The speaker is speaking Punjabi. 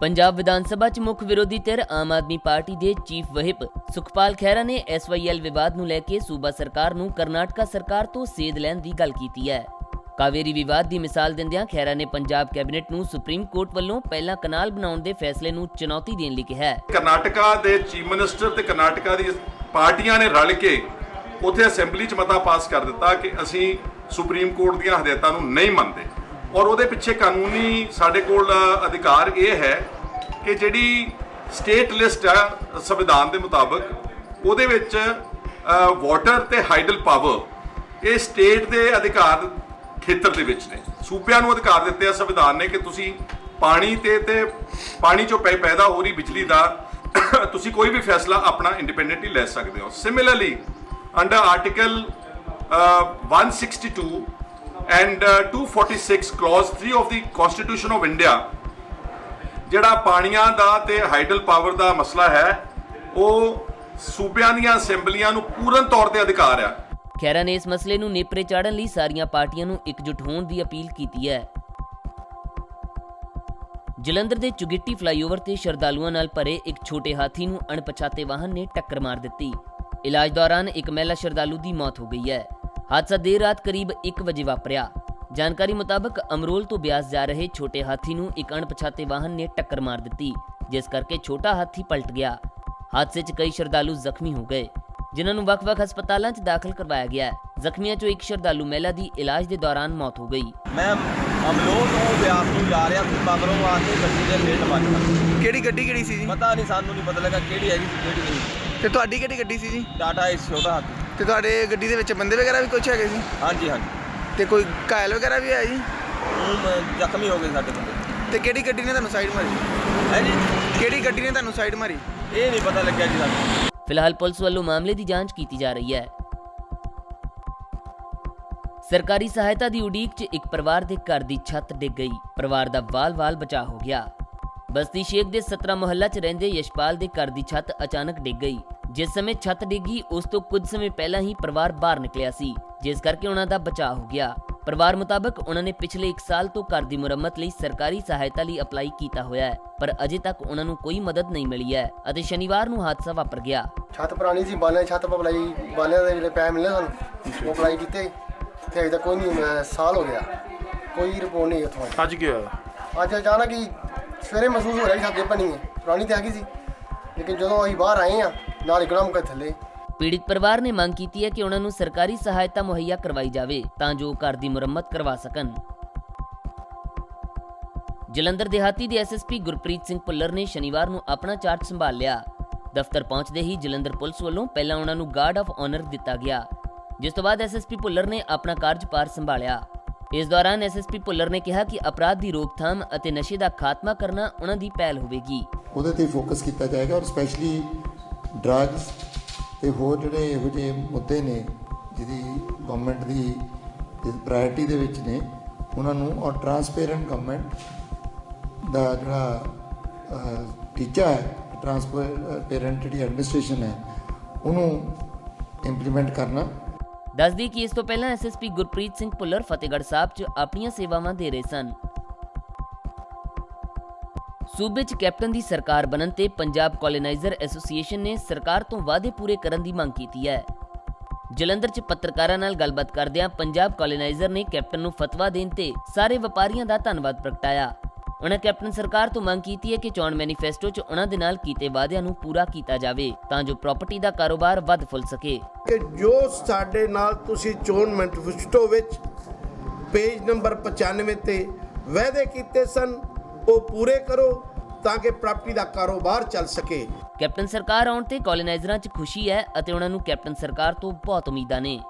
ਪੰਜਾਬ ਵਿਧਾਨ ਸਭਾ 'ਚ ਮੁੱਖ ਵਿਰੋਧੀ ਧਿਰ ਆਮ ਆਦਮੀ ਪਾਰਟੀ ਦੇ ਚੀਫ ਵਹਿਪ ਸੁਖਪਾਲ ਖਹਿਰਾ ਨੇ ਐਸਵਾਈਐਲ ਵਿਵਾਦ ਨੂੰ ਲੈ ਕੇ ਸੂਬਾ ਸਰਕਾਰ ਨੂੰ ਕਰਨਾਟਕਾ ਸਰਕਾਰ ਤੋਂ ਸੇਧ ਲੈਣ ਦੀ ਗੱਲ ਕੀਤੀ ਹੈ। ਕਾਵੇਰੀ ਵਿਵਾਦ ਦੀ ਮਿਸਾਲ ਦਿੰਦਿਆਂ ਖਹਿਰਾ ਨੇ ਪੰਜਾਬ ਕੈਬਨਿਟ ਨੂੰ ਸੁਪਰੀਮ ਕੋਰਟ ਵੱਲੋਂ ਪਹਿਲਾਂ ਕਨਾਲ ਬਣਾਉਣ ਦੇ ਫੈਸਲੇ ਨੂੰ ਚੁਣੌਤੀ ਦੇਣ ਲਈ ਕਿਹਾ ਹੈ। ਕਰਨਾਟਕਾ ਦੇ ਚੀਫ ਮਿਨਿਸਟਰ ਤੇ ਕਰਨਾਟਕਾ ਦੀ ਪਾਰਟੀਆਂ ਨੇ ਰਲ ਕੇ ਉੱਥੇ ਅਸੈਂਬਲੀ 'ਚ ਮਤਾ ਪਾਸ ਕਰ ਦਿੱਤਾ ਕਿ ਅਸੀਂ ਸੁਪਰੀਮ ਕੋਰਟ ਦੀਆਂ ਹਦਾਇਤਾਂ ਨੂੰ ਨਹੀਂ ਮੰਨਦੇ। ਔਰ ਉਹਦੇ ਪਿੱਛੇ ਕਾਨੂੰਨੀ ਸਾਡੇ ਕੋਲ ਅਧਿਕਾਰ ਇਹ ਹੈ ਕਿ ਜਿਹੜੀ ਸਟੇਟ ਲਿਸਟ ਹੈ ਸੰਵਿਧਾਨ ਦੇ ਮੁਤਾਬਕ, ਉਹਦੇ ਵਿੱਚ ਵਾਟਰ ਤੇ ਹਾਈਡਲ ਪਾਵਰ ਇਹ ਸਟੇਟ ਦੇ ਅਧਿਕਾਰ ਖੇਤਰ ਦੇ ਵਿੱਚ ਨੇ। ਸੂਬਿਆਂ ਨੂੰ ਅਧਿਕਾਰ ਦਿੱਤੇ ਆ ਸੰਵਿਧਾਨ ਨੇ ਕਿ ਤੁਸੀਂ ਪਾਣੀ ਤੇ ਤੇ ਪਾਣੀ ਚੋਂ ਪੈ, ਪੈਦਾ ਹੋ ਰਹੀ ਬਿਜਲੀ ਦਾ, ਤੁਸੀਂ ਕੋਈ ਵੀ ਫੈਸਲਾ ਆਪਣਾ ਇੰਡੀਪੈਂਡੈਂਟਲੀ ਲੈ ਸਕਦੇ ਹੋ। Similarly under article 162 and 246 clause 3 of the constitution of India ਜਿਹੜਾ ਪਾਣੀਆਂ ਦਾ ਤੇ ਹਾਈਡਲ ਪਾਵਰ ਦਾ ਮਸਲਾ ਹੈ, ਉਹ ਸੂਬਿਆਂ ਦੀਆਂ ਅਸੈਂਬਲੀਆਂ ਨੂੰ ਪੂਰਨ ਤੌਰ ਤੇ ਅਧਿਕਾਰ ਆ। ਖਹਿਰਾ ਨੇ ਇਸ ਮਸਲੇ ਨੂੰ ਨੇਪਰੇ ਚਾੜਨ ਲਈ ਸਾਰੀਆਂ ਪਾਰਟੀਆਂ ਨੂੰ ਇਕਜੁੱਟ ਹੋਣ ਦੀ ਅਪੀਲ ਕੀਤੀ ਹੈ। ਜਲੰਧਰ ਦੇ ਚੁਗਿੱਟੀ ਫਲਾਈਓਵਰ ਤੇ ਸ਼ਰਧਾਲੂਆਂ ਨਾਲ ਭਰੇ ਇੱਕ ਛੋਟੇ ਹਾਥੀ ਨੂੰ ਅਣਪਛਾਤੇ ਵਾਹਨ ਨੇ ਟੱਕਰ ਮਾਰ ਦਿੱਤੀ। ਇਲਾਜ ਦੌਰਾਨ ਇੱਕ ਮਹਿਲਾ ਸ਼ਰਧਾਲੂ ਦੀ ਮੌਤ ਹੋ ਗਈ ਹੈ। ਹਾਦਸਾ ਦੇਰ ਰਾਤ ਕਰੀਬ 1 ਵਜੇ ਵਾਪਰਿਆ। ਜਾਣਕਾਰੀ ਮੁਤਾਬਕ ਅਮਰੋਲ ਤੋਂ ਬਿਆਸ ਜਾ ਰਹੇ ਛੋਟੇ ਹਾਥੀ ਨੂੰ ਇੱਕ ਅਣਪਛਾਤੇ ਵਾਹਨ ਨੇ ਟੱਕਰ ਮਾਰ ਦਿੱਤੀ ਜਿਸ ਕਰਕੇ ਛੋਟਾ ਹਾਥੀ ਪਲਟ ਗਿਆ। ਹਾਦਸੇ 'ਚ ਕਈ ਸ਼ਰਧਾਲੂ ਜ਼ਖਮੀ ਹੋ ਗਏ ਜਿਨ੍ਹਾਂ ਨੂੰ ਵੱਖ-ਵੱਖ ਹਸਪਤਾਲਾਂ 'ਚ ਦਾਖਲ ਕਰਵਾਇਆ ਗਿਆ ਹੈ। ਜ਼ਖਮੀਆਂ 'ਚੋਂ ਇੱਕ ਸ਼ਰਧਾਲੂ ਮਹਿਲਾ ਦੀ ਇਲਾਜ ਦੇ ਦੌਰਾਨ ਮੌਤ ਹੋ ਗਈ। ਮੈਂ ਅਮਲੋਹ ਤੋਂ ਬਿਆਸ ਨੂੰ ਜਾ ਰਿਹਾ ਸੀ ਮਗਰੋਂ ਆ ਕੇ ਗੱਡੀ ਦੇ ਫੇਟ ਵੱਜਦਾ ਕਿਹੜੀ ਗੱਡੀ ਕਿਹੜੀ ਸੀ ਜੀ? ਪਤਾ ਨਹੀਂ ਸਾਨੂੰ ਨਹੀਂ ਪਤਾ ਲੱਗਾ ਕਿਹੜੀ ਹੈਗੀ ਸੀ ਕਿਹੜੀ ਨਹੀਂ। ਤੇ ਤੁਹਾਡੀ ਕਿਹੜੀ ਗੱਡੀ ਸੀ ਜੀ? ਟਾਟਾ ਇਸ ਛੋਟਾ ਹਾਥੀ। ਤੇ ਤੁਹਾਡੇ ਗੱਡੀ ਦੇ ਵਿੱਚ ਬੰਦੇ ਵਗੈਰਾ ਵੀ ਕੁਝ ਹੈਗੇ ਸੀ? ਹਾਂਜੀ ਹਾਂਜੀ। ਤੇ ਕੋਈ ਘਾਇਲ ਵਗੈਰਾ ਵੀ ਹੈ ਜੀ ਉਹ ਜ਼ਖਮੀ ਹੋ ਗਏ ਸਾਡੇ ਬੰਦੇ। ਤੇ ਕਿਹੜੀ ਗੱਡੀ ਨੇ ਤੁਹਾਨੂੰ ਸਾਈਡ ਮਾਰੀ? ਹੈ ਜੀ। ਕਿਹੜੀ ਗੱਡੀ ਨੇ ਤੁਹਾਨੂੰ ਸਾਈਡ ਮਾਰੀ? ਇਹ ਨਹੀਂ ਪਤਾ ਲੱਗਿਆ ਜੀ ਸਾਨੂੰ। ਫਿਲਹਾਲ ਪੁਲਿਸ ਵੱਲੋਂ ਮਾਮਲੇ ਦੀ ਜਾਂਚ ਕੀਤੀ ਜਾ ਰਹੀ ਹੈ। ਸਰਕਾਰੀ ਸਹਾਇਤਾ ਦੀ ਉਡੀਕ 'ਚ ਇੱਕ ਪਰਿਵਾਰ ਦੇ ਘਰ ਦੀ ਛੱਤ ਡਿੱਗ ਗਈ। ਪਰਿਵਾਰ ਦਾ ਵਾਲ-ਵਾਲ ਬਚਾ ਹੋ ਗਿਆ। ਬਸਤੀ ਸ਼ੇਖ ਦੇ 17 ਮੁਹੱਲਾ 'ਚ ਰਹਿੰਦੇ ਯਸ਼ਪਾਲ ਦੇ ਘਰ ਦੀ ਛੱਤ ਅਚਾਨਕ ਡਿੱਗ ਗਈ। ਜਿਸ ਸਮੇਂ ਛੱਤ ਡਿੱਗੀ ਉਸ ਤੋਂ ਕੁਝ ਸਮੇਂ ਪਹਿਲਾਂ ਹੀ ਪਰਿਵਾਰ ਬਾਹਰ ਨਿਕਲਿਆ ਸੀ ਜਿਸ ਕਰਕੇ ਉਹਨਾਂ ਦਾ ਬਚਾਅ ਹੋ ਗਿਆ। ਪਰਿਵਾਰ ਮੁਤਾਬਕ ਉਹਨਾਂ ਨੇ ਪਿਛਲੇ 1 ਸਾਲ ਤੋਂ ਘਰ ਦੀ ਮੁਰੰਮਤ ਲਈ ਸਰਕਾਰੀ ਸਹਾਇਤਾ ਲਈ ਅਪਲਾਈ ਕੀਤਾ ਹੋਇਆ ਹੈ ਪਰ ਅਜੇ ਤੱਕ ਉਹਨਾਂ ਨੂੰ ਕੋਈ ਮਦਦ ਨਹੀਂ ਮਿਲੀ ਹੈ ਅਤੇ ਸ਼ਨੀਵਾਰ ਨੂੰ ਹਾਦਸਾ ਵਾਪਰ ਗਿਆ। ਛੱਤ ਪੁਰਾਣੀ ਸੀ ਬਾਲਿਆਂ ਛੱਤ ਪਾ ਬਲਾਈ ਬਾਲਿਆਂ ਦੇ ਜਿਹੜੇ ਪੈ ਮਿਲੇ ਸਾਨੂੰ ਉਹ ਅਪਲਾਈ ਕੀਤੇ। ਤੇ ਅਜੇ ਤੱਕ ਕੋਈ ਨਹੀਂ ਸਾਲ ਹੋ ਗਿਆ। ਕੋਈ ਰਿਪੋਰਟ ਨਹੀਂ ਉੱਥੋਂ ਅੱਜ ਕੀ ਹੋਇਆ? ਅੱਜ ਅਚਾਨਕ ਹੀ ਸਵੇਰੇ ਮਹਿਸੂਸ ਹੋ ਰਿਹਾ ਕਿ ਛੱਤ ਬਣੀ ਹੈ ਪੁਰਾਣੀ ਤੇ ਹੈਗੀ ਸੀ। ਲੇਕਿਨ ਜਦੋਂ ਅਸੀਂ ਬਾਹਰ ਆਏ ਆ ਨਾਲ ਇੱਕਦਮ ਕੇ ਥੱਲੇ। ਪੀੜਿਤ ਪਰਿਵਾਰ ਨੇ ਮੰਗ ਕੀਤੀ ਹੈ ਕਿ ਉਹਨਾਂ ਨੂੰ ਸਰਕਾਰੀ ਸਹਾਇਤਾ ਮੁਹੱਈਆ ਕਰਵਾਈ ਜਾਵੇ ਤਾਂ ਜੋ ਘਰ ਦੀ ਮੁਰੰਮਤ ਕਰਵਾ ਸਕਣ। ਜਲੰਧਰ ਦਿਹਾਤੀ ਦੇ ਐਸਐਸਪੀ ਗੁਰਪ੍ਰੀਤ ਸਿੰਘ ਭੁੱਲਰ ਨੇ ਸ਼ਨੀਵਾਰ ਨੂੰ ਆਪਣਾ ਚਾਰਜ ਸੰਭਾਲ ਲਿਆ। ਦਫ਼ਤਰ ਪਹੁੰਚਦੇ ਹੀ ਜਲੰਧਰ ਪੁਲਿਸ ਵੱਲੋਂ ਪਹਿਲਾਂ ਉਹਨਾਂ ਨੂੰ ਗਾਰਡ ਆਫ ਆਨਰ ਦਿੱਤਾ ਗਿਆ। ਜਿਸ ਤੋਂ ਬਾਅਦ ਐਸਐਸਪੀ ਭੁੱਲਰ ਨੇ ਆਪਣਾ ਕਾਰਜਭਾਰ ਸੰਭਾਲਿਆ। ਇਸ ਦੌਰਾਨ ਐਸਐਸਪੀ ਭੁੱਲਰ ਨੇ ਕਿਹਾ ਕਿ ਅਪਰਾਧ ਦੀ ਰੋਕਥਾਮ ਅਤੇ ਨਸ਼ੇ ਦਾ ਖਾਤਮਾ ਕਰਨਾ ਉਹਨਾਂ ਦੀ ਪਹਿਲ ਹੋਵੇਗੀ। ਉਹਦੇ ਤੇ ਫੋਕਸ ਕੀਤਾ ਜਾਏਗਾ ਔਰ ਸਪੈਸ਼ਲੀ ਡਰੱਗਸ ਤੇ ਹੋਰ ਜਿਹੜੇ ਇਹੋ ਜਿਹੇ ਮੁੱਦੇ ਨੇ ਜਿਹਦੀ ਗਵਰਨਮੈਂਟ ਦੀ ਪ੍ਰਾਇੋਰਟੀ ਦੇ ਵਿੱਚ ਨੇ, ਉਹਨਾਂ ਨੂੰ ਔਰ ਟਰਾਂਸਪੇਰੈਂਟ ਗਵਰਨਮੈਂਟ ਦਾ ਜਿਹੜਾ ਟੀਚਾ ਹੈ ਟਰਾਂਸਪੇਰੈਂਟ ਜਿਹੜੀ ਐਡਮਿਨਿਸਟ੍ਰੇਸ਼ਨ ਹੈ, ਉਹਨੂੰ ਇੰਪਲੀਮੈਂਟ ਕਰਨਾ। ਦੱਸਦੀ ਕਿ ਇਸ ਤੋਂ ਪਹਿਲਾਂ ਐਸਐਸਪੀ ਗੁਰਪ੍ਰੀਤ ਸਿੰਘ ਭੁੱਲਰ ਫਤਿਹਗੜ੍ਹ ਸਾਹਿਬ 'ਚ ਆਪਣੀਆਂ ਸੇਵਾਵਾਂ ਦੇ ਰਹੇ ਸਨ। ਸੂਬੇ 'ਚ ਕੈਪਟਨ ਦੀ ਸਰਕਾਰ ਬਣਨ ਤੇ ਪੰਜਾਬ ਕੋਲੋਨਾਈਜ਼ਰ ਐਸੋਸੀਏਸ਼ਨ ਨੇ ਸਰਕਾਰ ਤੋਂ ਵਾਅਦੇ ਪੂਰੇ ਕਰਨ ਦੀ ਮੰਗ ਕੀਤੀ ਹੈ। ਜਲੰਧਰ 'ਚ ਪੱਤਰਕਾਰਾਂ ਨਾਲ ਗੱਲਬਾਤ ਕਰਦਿਆਂ ਪੰਜਾਬ ਕੋਲੋਨਾਈਜ਼ਰ ਨੇ ਕੈਪਟਨ ਨੂੰ ਫਤਵਾ ਦੇਣ ਤੇ ਸਾਰੇ ਵਪਾਰੀਆਂ ਦਾ ਧੰਨਵਾਦ ਪ੍ਰਗਟਾਇਆ। ਉਹਨਾਂ ਕੈਪਟਨ ਸਰਕਾਰ ਤੋਂ ਮੰਗ ਕੀਤੀ ਹੈ ਕਿ ਚੋਣ ਮੈਨੀਫੈਸਟੋ 'ਚ ਉਹਨਾਂ ਦੇ ਨਾਲ ਕੀਤੇ ਵਾਅਦਿਆਂ ਨੂੰ ਪੂਰਾ ਕੀਤਾ ਜਾਵੇ, ਤਾਂ ਜੋ ਪ੍ਰਾਪਰਟੀ ਦਾ ਕਾਰੋਬਾਰ ਵੱਧ ਫੁੱਲ ਸਕੇ। ਕਿ ਜੋ ਸਾਡੇ ਨਾਲ ਤੁਸੀਂ ਚੋਣ ਮੈਨੀਫੈਸਟੋ ਵਿੱਚ ਪੇਜ ਨੰਬਰ 95 ਤੇ ਵਾਅਦੇ ਕੀਤੇ ਸਨ, ਉਹ ਪੂਰੇ ਕਰੋ। ਤਾਂ ਕਿ ਪ੍ਰਾਪਰਟੀ ਦਾ ਕਾਰੋਬਾਰ ਚੱਲ ਸਕੇ। ਕੈਪਟਨ ਸਰਕਾਰ ਆਉਣ ਤੇ ਕੋਲੋਨਾਈਜ਼ਰਾਂ 'ਚ ਖੁਸ਼ੀ ਹੈ ਅਤੇ ਉਹਨਾਂ ਨੂੰ ਕੈਪਟਨ ਸਰਕਾਰ ਤੋਂ ਬਹੁਤ ਉਮੀਦਾਂ ਨੇ।